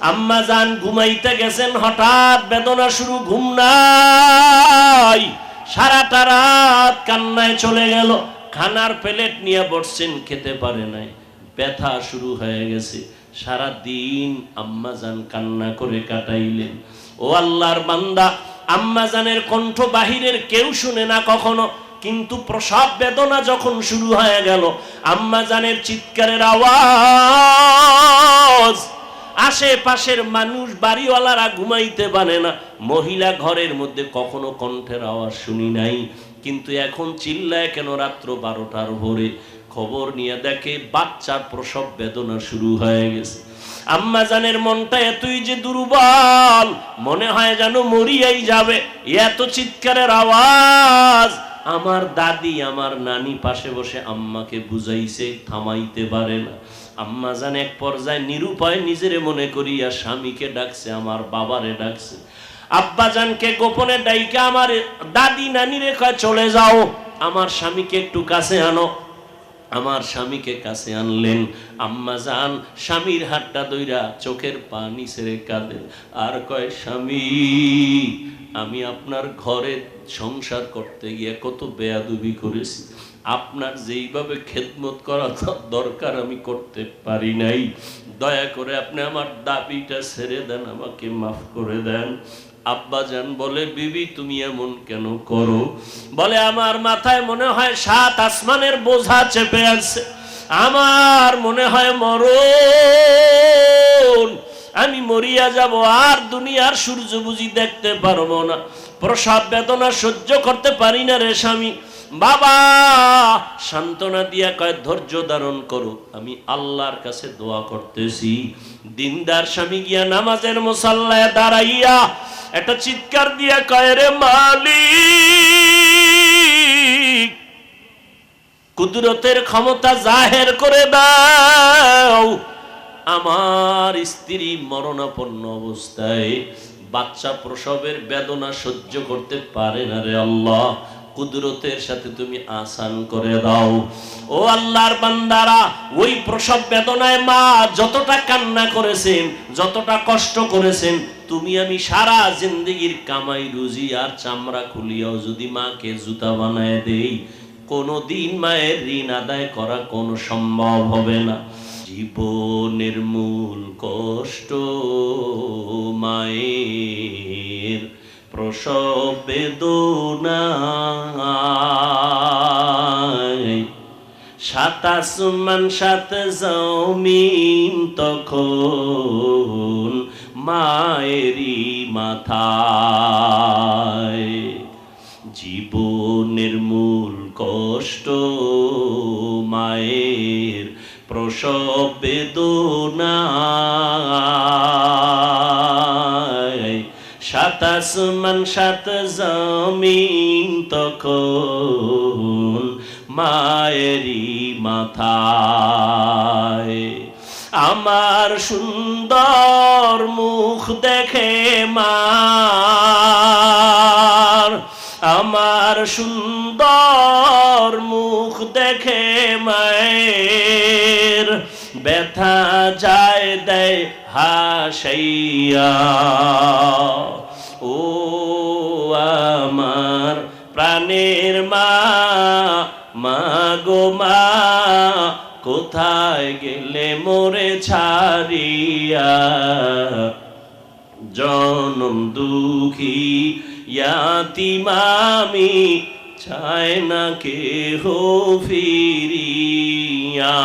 আম্মা যান ঘুমাইতে গেছেন, হঠাৎ বেদনা শুরু, ঘুম নাই। সারাটা রাত কান্নায় চলে গেল। খানার প্লেট নিয়ে বসছেন, খেতে পারে নাই। ব্যথা শুরু হয়ে গেছে। সারা দিন আম্মা যান কান্না করে কাটাইলেন। ও আল্লাহর বান্দা, আম্মা জানের কণ্ঠ বাহিরের কেউ শুনে না কখনো, কিন্তু প্রসব বেদনা যখন শুরু হয়ে গেল, আম্মা জানের চিৎকারের আওয়াজ আশেপাশের মানুষ বাড়িওয়ালারা ঘুমাইতে পারে না। মহিলা ঘরের মধ্যে কখনো কণ্ঠের আওয়াজ শুনি নাই। কিন্তু এখন চিল্লায় কেন রাত্র বারোটার ভোরে? খবর নিয়ে দেখে বাচ্চার প্রসব বেদনা শুরু হয়ে গেছে। আম্মা জানের মনটা এতই যে দুর্বল, মনে হয় যেন মরিয়াই যাবে। এত চিৎকারের আওয়াজ। আমার দাদি, আমার নানি পাশে বসে আম্মাকে বুঝাইছে, থামাইতে পারে না। আম্মা জান এক পর্যায়ে নিরুপায় নিজেরে মনে করিয়া স্বামীকে ডাকছে, আমার বাবারে ডাকছে। আব্বা জানকে গোপনে ডাইকা আমার দাদি নানি রেখা চলে যাও, আমার স্বামীকে একটু কাছে আনো। আমার স্বামীকে কাছে আনলেন। আম্মা যান স্বামীর হাতটা দইরা চোখের পানি ছেড়ে কাঁদে। আর কয়, স্বামী, আমি আপনার ঘরে সংসার করতে গিয়ে কত বেয়াদুবি করেছি। আপনার যেইভাবে খেদমত করা দরকার আমি করতে পারি নাই। দয়া করে আপনি আমার দাবিটা ছেড়ে দেন, আমাকে মাফ করে দেন। আব্বাজান বলে, বিবি, তুমি এমন কেন করো? বলে, আমার মাথায় মনে হয় সাত আসমানের বোঝা চেপে আছে। আমার মনে হয় মরণ। আমি মরিয়া যাব, আর দুনিয়ার সূর্য বুঝি দেখতে পারব না। প্রসব বেদনা সহ্য করতে পারি না রে স্বামী। বাবা, সান্ত্বনা দিয়া কয়, ধৈর্য ধারণ করো, আমি আল্লাহর কাছে দোয়া করতেছি। দিনদার স্বামী গিয়া নামাজের মুসাল্লায় দাঁড়াইয়া একটা চিৎকার দিয়া কয়, রে মালিক, কুদরতের ক্ষমতা জাহের করে দাও। আমার স্ত্রী মরণাপন্ন অবস্থায় বাচ্চা প্রসবের বেদনা সহ্য করতে পারে না রে আল্লাহ। কুদরতের সাথে তুমি আসান করে দাও। ও আল্লাহর বান্দারা, ওই প্রসব বেদনায় মা যতটা কান্না করেছেন, যতটা কষ্ট করেছেন, তুমি আমি সারা জিন্দগির কামাই, রুজি আর চামড়া খুলিয়াও যদি মাকে জুতা বানায় দেই, কোনোদিন মায়ের ঋণ আদায় করা কোনো সম্ভব হবে না। জীবনের মূল কষ্ট মায়ের। প্রসব বেদনায় সাত আসমান সাত জমিন তখন মায়েরই মাথায়। জীবনের মূল কষ্ট মায়ের প্রসব বেদনায় সাত আসমান সাত জমিন তখন মায়েরই মাথায়। আমার সুন্দর মুখ দেখে মার। আমার সুন্দর মুখ দেখে মায়ের। ব্যথা যায় দেয় হাসাইয়া। প্রাণের মা মা গো মা, কোথায় গেলে মোরে ছাড়িয়া? জনম দুঃখী ইয়াতি মামি চায় না কে হো ফিরিয়া।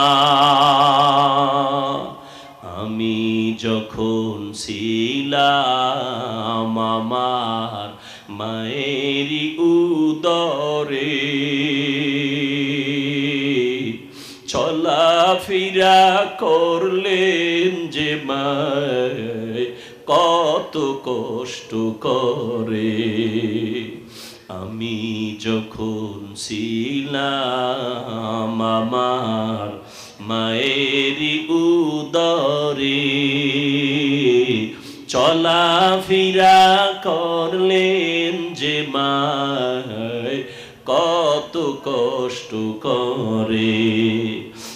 আমি যখন ছিলাম চলাফেরা করলেন যে মায়, কত কষ্ট করে। আমি যখন ছিলাম আমার মায়েরই উদরে, চলাফেরা করলেন যে মায়, কত কষ্ট করে।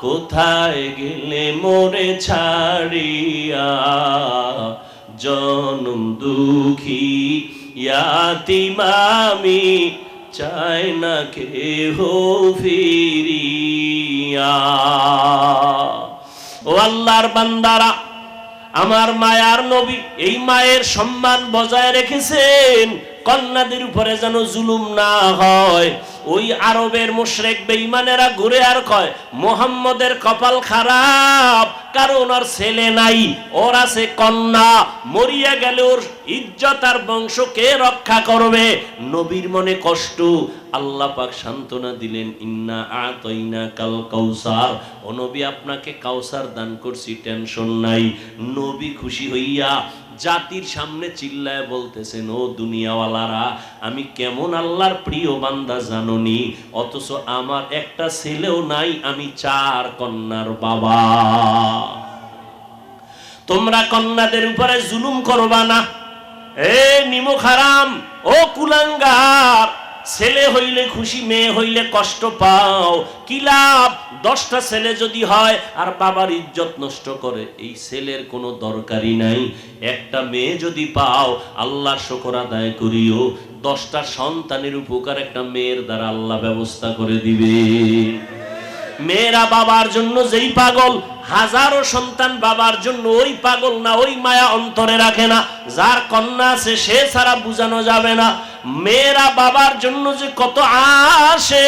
কোথায় গেলে মোরে ছাড়িয়া? জনম দুঃখী, ইয়াতিমামি চাই না কেহ ফিরিয়া। ও আল্লাহর বান্দারা, আমার মায়ার নবী এই মায়ের সম্মান বজায় রেখেছেন। কন্যাদের উপরে যেন জুলুম না হয়। ওই আরবের মুশরেক বেঈমানেরা ঘুরে আর কয়, মোহাম্মদের কপাল খারাপ, কারণ ওর ছেলে নাই, ওর আছে কন্যা, মরিয়া গেলে ওর ইজ্জত আর বংশ কে রক্ষা করবে? নবীর মনে কষ্ট আল্লাহ পাক সান্ত্বনা দিলেন, ইন্না আতইনা কাল কাউসার। ও নবী, আপনাকে কাউসার দান করছি, টেনশন নাই। নবী খুশি হইয়া জাতির সামনে চিল্লায় বলতেছেন, ও দুনিয়াওয়ালারা, আমি কেমন আল্লাহর প্রিয় বান্দা জাননি? অথচ আমার একটা ছেলেও নাই, আমি চার কন্যার বাবা। তোমরা কন্যাদের উপরে জুলুম করবা না। এ নিমুখ হারাম ও কুলাঙ্গার ছেলে হইলে খুশি, মেয়ে হইলে কষ্ট পাও। কি লাভ? দশটা ছেলে যদি হয়, আর বাবার ইজ্জত নষ্ট করে, এই ছেলের কোনো দরকারই নাই। একটা মেয়ে যদি পাও, আল্লাহ শকর আদায় করিও। দশটা সন্তানের উপকার একটা মেয়ের দ্বারা আল্লাহ ব্যবস্থা করে দিবে। মেয়েরা বাবার জন্য যেই পাগল, হাজারো সন্তান বাবার জন্য ওই পাগল না, ওই মায়া অন্তরে রাখে না। যার কন্যা আছে, সে ছাড়া বুঝানো যাবে না। মেয়েরা বাবার জন্য যে কত আসে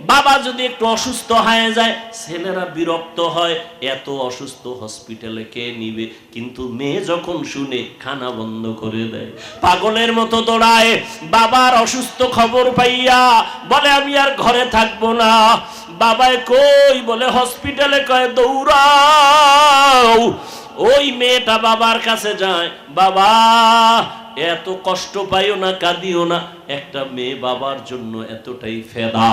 বাবা যদি একটু অসুস্থ হয়ে যায়, ছেলেরা বিরক্ত হয়, এত অসুস্থ হসপিটালে কে নিবে? কিন্তু মেয়ে যখন শুনে, খানা বন্ধ করে দেয়। পাগলের মতো দৌড়ায়, বাবার অসুস্থ খবর পাইয়া বলে, আমি আর ঘরে থাকব না। বাবায় কই বলে, হসপিটালে কয়, দৌড়াও। ওই মেয়েটা বাবার কাছে যায়, বাবা, এত কষ্ট পাইও না, কাঁদিও না। একটা মেয়ে বাবার জন্য এতটাই ফেদা,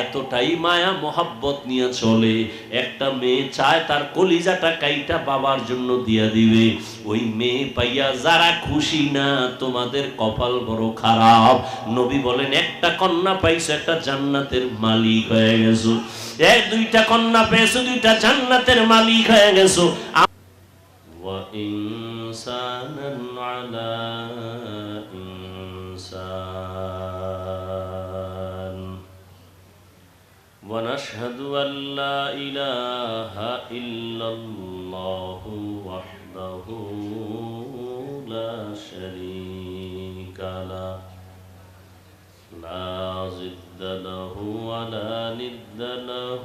এতটাই মায়া, মোহাব্বত নিয়ে চলে। একটা মেয়ে চায় তার কলিজাটা কাইটা বাবার জন্য দিয়া দিবে। ওই মেয়ে পাইয়া যারা খুশি না, তোমাদের কপাল বড় খারাপ। নবী বলেন, একটা কন্যা পাইছো, একটা জান্নাতের মালিক হয়ে গেছো। এক দুইটা কন্যা পেয়েছ, দুইটা জান্নাতের মালিক হয়ে গেছো। وإنسانا على إنسان. ونشهد أن لا إله إلا الله وحده لا شريك له. لا ضد له ولا ند له.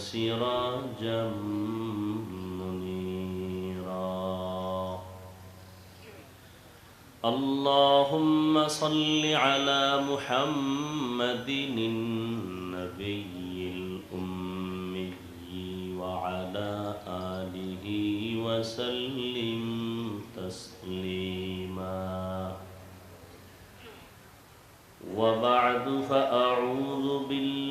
وسراجا منيرا. اللهم صل على محمد النبي الأمي وعلى آله وسلم تسليما. وبعد فأعوذ بالله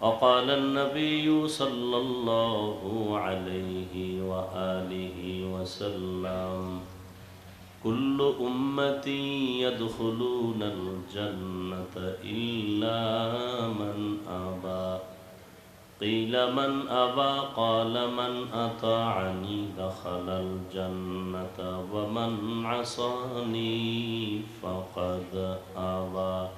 وقال النبي صلى الله عليه وآله وسلم كل أمتي يدخلون الجنة إلا من أبى. قيل من أبى؟ قال من أطاعني دخل الجنة ومن عصاني فقد أبى.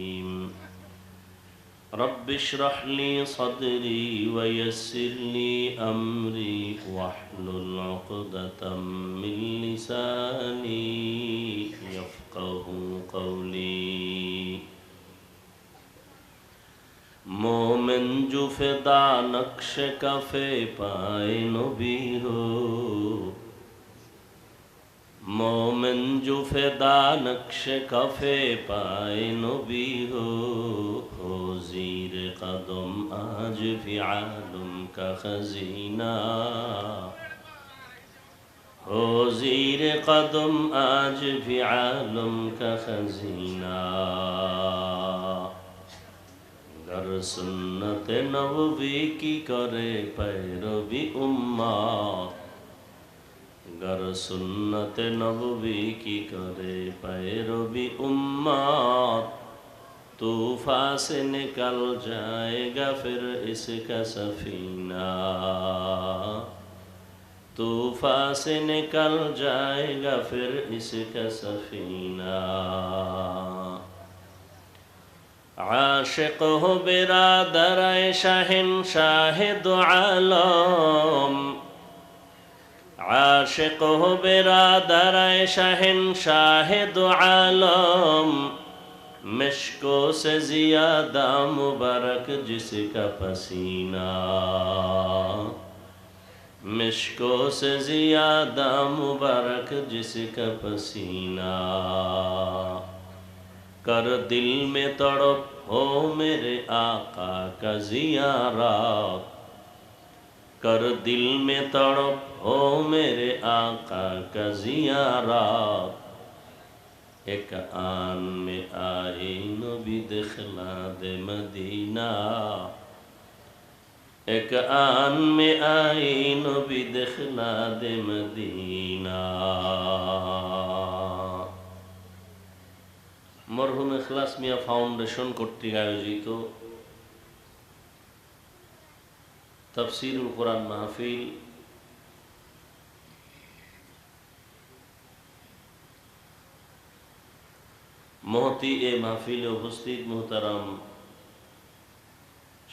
رب اشرح لي صدري ويسر لي أمري واحلل عقدة من لساني يفقه قولي. مومن جو فدا نقش كفي پائے نبی ہو মোমেন জুফে দা নকশে কফে পায় নবী হো জির কদম আজ ফিয়ালুম আলম কা খজিনা হো জির কদম আজ ফিয়ালুম আলম কা খজিনা گر سنت نبوی کی کرے پیروی امات گر سنت نبوی کی کرے پیرو بھی امات طوفا سے نکل جائے گا پھر اس کا سفینہ طوفا سے نکل جائے گا پھر اس کا سفینہ عاشق ہو برادر شاہن شاہ دو عالم আশেক বেরা দারায় শাহেন শাহেদ আলম مشکو سے زیادہ مبارک جس کا پسینہ مشکو سے زیادہ مبارک جس کا پسینہ کر دل میں تڑپ ہو میرے آقا کا زیارہ कर दिल में तड़प हो मेरे आका का जियारत एक आन में आए नबी दिखला दे मदीना एक आन में आए नबी दिखला दे मदीना মরহুম এখলাস মিয়া ফাউন্ডেশন কর্তৃক আয়োজিত তফসিরুল কোরআন মাহফিল মহতি এ মাহফিলে উপস্থিত মোহতারাম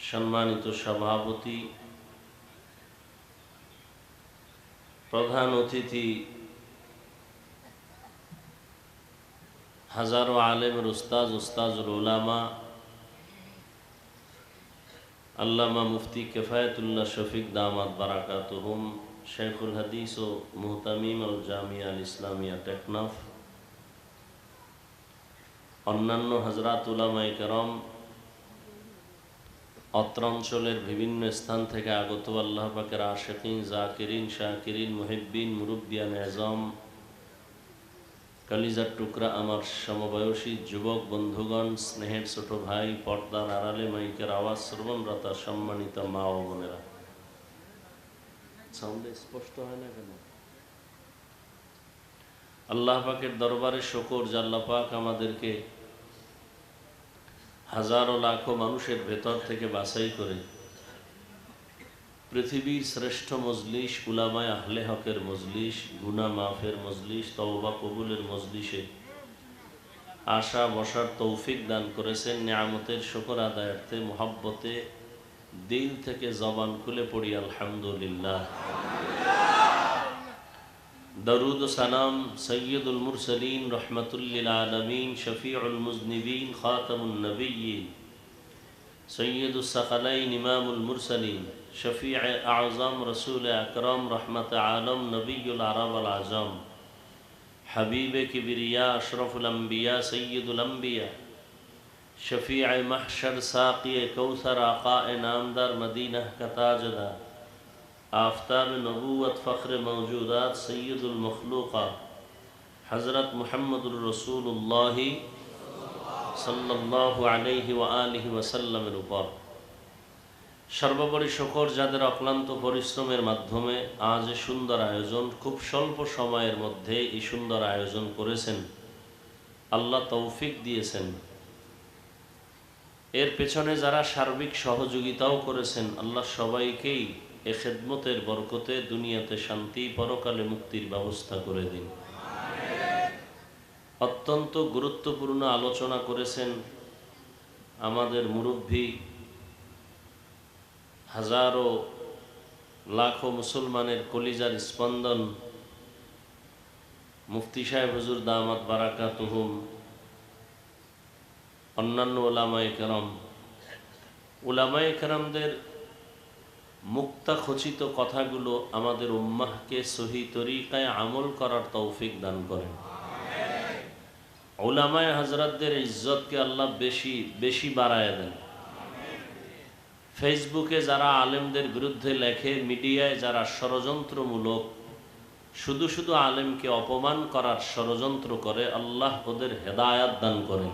সম্মানিত সভাপতি প্রধান অতিথি হাজারো আলেমের উস্তাজ উস্তাজুল ওলামা আল্লামা মুফতি কেফায়তুল্লাহ শফিক দামাত বারাকাত হুম শেখুল হাদিস ও মুহতামিম আল জামিয়া আল ইসলামিয়া টেকনাফ অন্যান্য হজরাত উলামাই করম অত্র অঞ্চলের বিভিন্ন স্থান থেকে আগত আল্লাহ পাকের আশেকিন জাকিরিন শাকিরিন মুহিব্বিন মুরব্বিয়ান এজম কালিজার টুকরা আমার সমবয়সী যুবক বন্ধুগণ, স্নেহের ছোট ভাই, পর্দার আড়ালে মাইকের আওয়াজ শ্রবণরত সম্মানিত মা ও বোনেরা। সাউন্ডে স্পষ্ট হয় না কেন? আল্লাহ পাকের দরবারে শকর জাল্লা পাক আমাদেরকে হাজারো লাখো মানুষের ভেতর থেকে বাছাই করে পৃথিবীর শ্রেষ্ঠ মজলিস উলামায় আহলে হকের মজলিস গুনা মাফের মজলিস তওবা কবুলের মজলিসে আশা বসার তৌফিক দান করেছেন। নিয়ামতের শকর আদায়ার্থে মোহাব্বতে দিল থেকে জবান খুলে পড়ি, আলহামদুলিল্লাহ। দরুদ সালাম সৈয়দুল মুরসলিন, রহমতুল্লিল আলমিন, শফিউল মুজনিবিন, খাতামুন নবীন সৈয়দুল সকালাইন, ইমামুল মুরসলিন। شفیع اعظم رسول اکرم رحمت عالم نبی العرب العظم. حبیب کبریا اشرف الانبیاء سید الانبیاء. شفیع محشر ساقی کوثر آقا نامدار مدینہ کا تاجدہ آفتاب نبوت فخر موجودات سید المخلوقہ حضرت محمد الرسول اللہ صلی اللہ علیہ وآلہ وسلم البر সর্বোপরি শকর যাদের অক্লান্ত পরিশ্রমের মাধ্যমে আজ সুন্দর আয়োজন, খুব স্বল্প সময়ের মধ্যে এই সুন্দর আয়োজন করেছেন। আল্লাহ তৌফিক দিয়েছেন। এর পেছনে যারা সার্বিক সহযোগিতাও করেছেন, আল্লাহ সবাইকেই এ খেদমতের বরকতে দুনিয়াতে শান্তি, পরকালে মুক্তির ব্যবস্থা করে দিন। অত্যন্ত গুরুত্বপূর্ণ আলোচনা করেছেন আমাদের মুরব্বী হাজারো লাখো মুসলমানের কলিজার স্পন্দন মুফতি সাহেব হুজুর দামাত বারাকা তুহুম অন্যান্য ওলামায় কেরম। ওলামায় কেরামদের মুক্তা খচিত কথাগুলো আমাদের উম্মাহকে সহি তরিকায় আমল করার তৌফিক দান করেন। ওলামায় হাজরাতদের ইজ্জতকে আল্লাহ বেশি বেশি বাড়ায় দেন। ফেসবুকে যারা আলেমদের বিরুদ্ধে লেখে, মিডিয়ায় যারা ষড়যন্ত্রমূলক, শুধু শুধু আলেমকে অপমান করার ষড়যন্ত্র করে, আল্লাহ ওদের হেদায়াত দান করেন।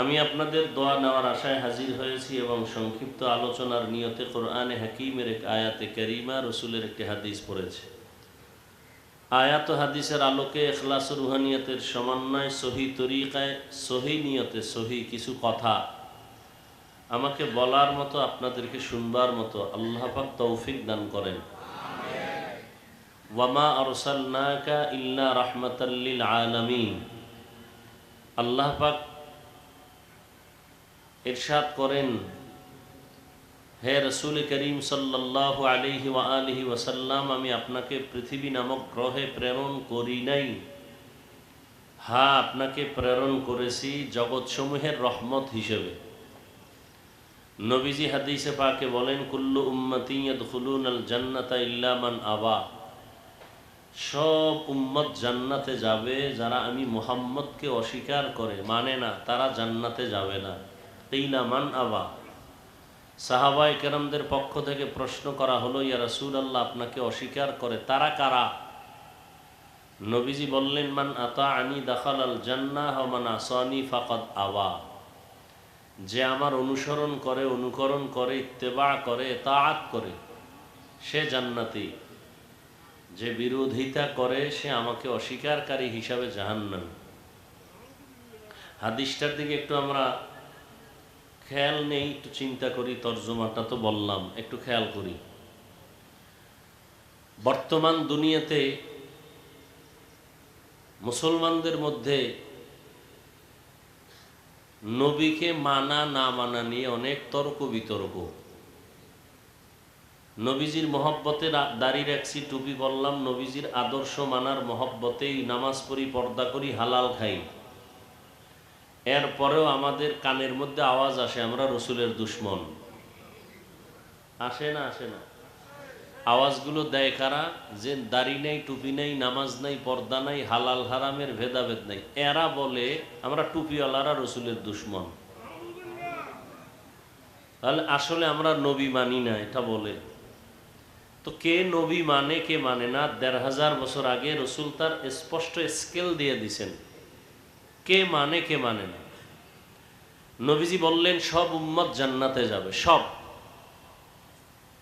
আমি আপনাদের দোয়া নেওয়ার আশায় হাজির হয়েছি এবং সংক্ষিপ্ত আলোচনার নিয়তে কোরআনে হাকিমের এক আয়াতে করিমা রসুলের একটি হাদিস পড়েছে। আয়াত হাদিসের আলোকে এখলাস রুহানিয়তের সমন্বয়, সহি তরিকায়, সহি নিয়তে সহি কিছু কথা আমাকে বলার মতো, আপনাদেরকে শুনবার মতো আল্লাহ পাক তৌফিক দান করেন। ওয়ামা আরসালনাকা ইল্লা রাহমাতাল্লিল আলামিন। আল্লাহ পাক ইরশাদ করেন, হে রসুল করিম সাল্লাল্লাহু আলাইহি ওয়া আলিহি ওয়াসাল্লাম, আমি আপনাকে পৃথিবী নামক গ্রহে প্রেরণ করি নাই। হ্যাঁ আপনাকে প্রেরণ করেছি জগৎসমূহের রহমত হিসেবে। নবীজি হাদিসে পাকে বলেন, কুল্লু উম্মতি জান্নাতা ইল্লা মান আবা। সব উম্মত জান্নাতে যাবে যারা আমি মোহাম্মদকে অস্বীকার করে মানে না, তারা জান্নাতে যাবে না। ইলা মান আবা। সাহাবাই কেরামদের পক্ষ থেকে প্রশ্ন করা হলো, ইয়া রাসুল আল্লাহ আপনাকে অস্বীকার করে তারা কারা? নবীজি বললেন, মান আতা আনি দাখাল আল জান্নাহ মান আসানি ফাকাদ আবা। যে আমার অনুসরণ করে, অনুকরণ করে, ইত্তেবা করে তাআত করে, সে জান্নাতি। যে বিরোধিতা করে, সে আমাকে অস্বীকারী হিসাবে জাহান্নাম। হাদিসটার দিকে একটু আমরা খেয়াল নেই, একটু চিন্তা করি, তর্জমাটা তো বললাম, একটু খেয়াল করি। বর্তমান দুনিয়াতে মুসলমানদের মধ্যে নবীকে মানা, না মানা নিয়ে অনেক তর্ক বিতর্ক। নবীজির মহব্বতে দাড়ি রাখছি টুপি বললাম, নবীজির আদর্শ মানার মহব্বতেই নামাজ পড়ি, পর্দা করি, হালাল খাই। এরপরেও আমাদের কানের মধ্যে আওয়াজ আসে, আমরা রসুলের দুশ্মন। আসে না আসে না। আওয়াজগুলো দেয় কারা? যে দাড়ি নেই, টুপি নেই, নামাজ নাই, পর্দা নাই, হালাল হারামের ভেদাভেদ নাই। এরা বলে, আমরা টুপিওয়ালারা রসুলের দুশ্মন। তাহলে আসলে আমরা নবী মানি না, এটা বলে। তো কে নবী মানে কে মানে না, দেড় হাজার বছর আগে রসুল তার স্পষ্ট স্কেল দিয়ে দিছেন। কে মানে কে মানে না। নবীজি বললেন, সব উম্মত জান্নাতে যাবে, সব।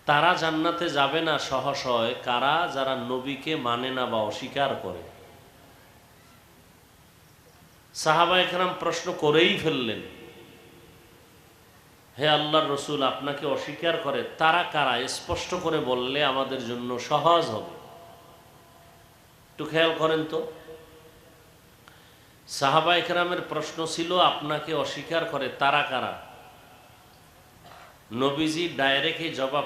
তারা জান্নাতে যাবে না সহসয়, কারা? যারা নবীকে মানে না বা অস্বীকার করে। সাহাবা একরাম প্রশ্ন করেই ফেললেন, হে আল্লাহর রসুল, আপনাকে অস্বীকার করে। তারা কারা? স্পষ্ট করে বললে আমাদের জন্য সহজ হবে। একটু খেয়াল করেন তো। সাহাবা একরামের প্রশ্ন ছিল, আপনাকে অস্বীকার করে তারা কারা? নবীজি ডাইরেক্টই জবাব